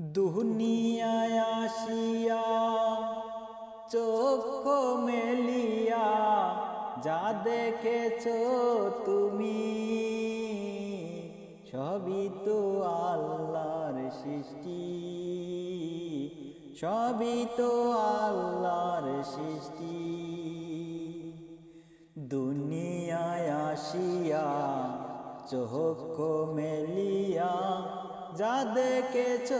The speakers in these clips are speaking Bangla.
দুনিয়ায় আসিয়া চোখ মেলিয়া যা দেখেছ তুমি, সবই তো আল্লাহর সৃষ্টি, সবই তো আল্লাহর সৃষ্টি। দুনিয়ায় আসিয়া চোখ মেলিয়া যা দেখেছ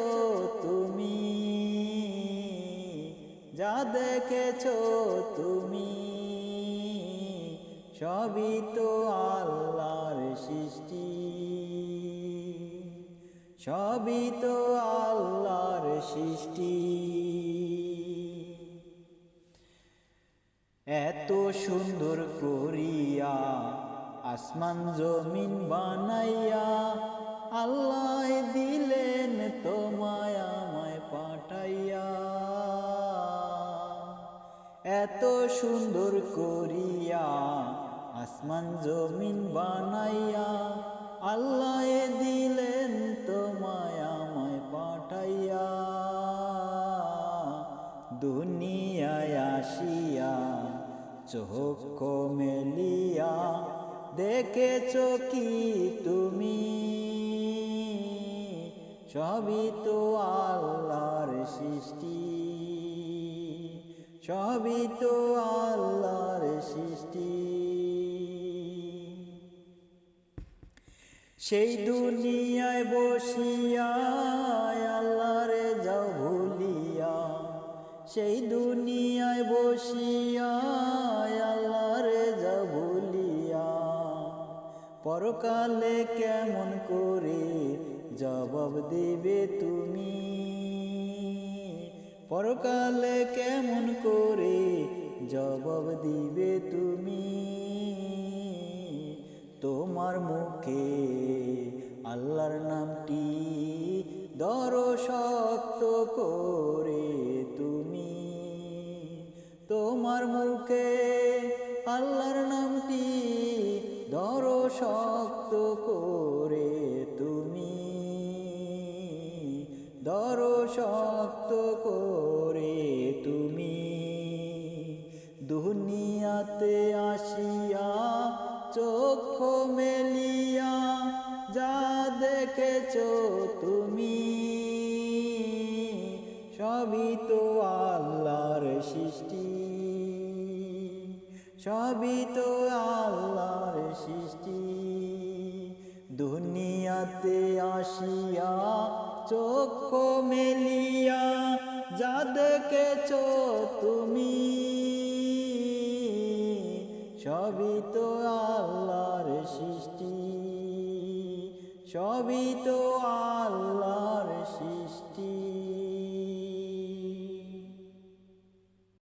তুমি, যা দেখেছ তুমি, সবই তো আল্লাহর সৃষ্টি। সবই তো আল্লাহর সৃষ্টি। এত সুন্দর করিয়া আসমান জমিন বানাইয়া এত সুন্দর করিয়া আসমান জমিন বানাইয়া আল্লাহ দিলেন তোমায়, আমায় পাঠাইয়া। দুনিয়ায় আসিয়া চোখ মেলিয়া দেখেছ কি তুমি? সবই তো আল্লাহর সৃষ্টি। সবই তো আল্লাহর সৃষ্টি। সেই দুনিয়ায় বসিয়া, আল্লাহরে যাও ভুলিয়া। সেই দুনিয়ায় বসিয়া, আল্লাহরে যাও ভুলিয়া। পরকালে কেমন করে জবাব দেবে তুমি? পরকালে কেমন করে জবাব দিবে তুমি? তোমার মুখে আল্লাহর নামটি দর শক্ত করে তুমি। তোমার মুখে আল্লাহর নামটি দর শক্ত করে দর শক্ত করে তুমি। দুনিয়াতে আসিয়া চোখ মেলিয়া যা দেখেছ তুমি। সবই তো আল্লাহর সৃষ্টি। সবই তো আল্লাহর সৃষ্টি। দুনিয়াতে আসিয়া চোখ মেলিয়া যা দেখেছ তুমি। সবই তো আল্লাহর সৃষ্টি সবই তো আল্লাহর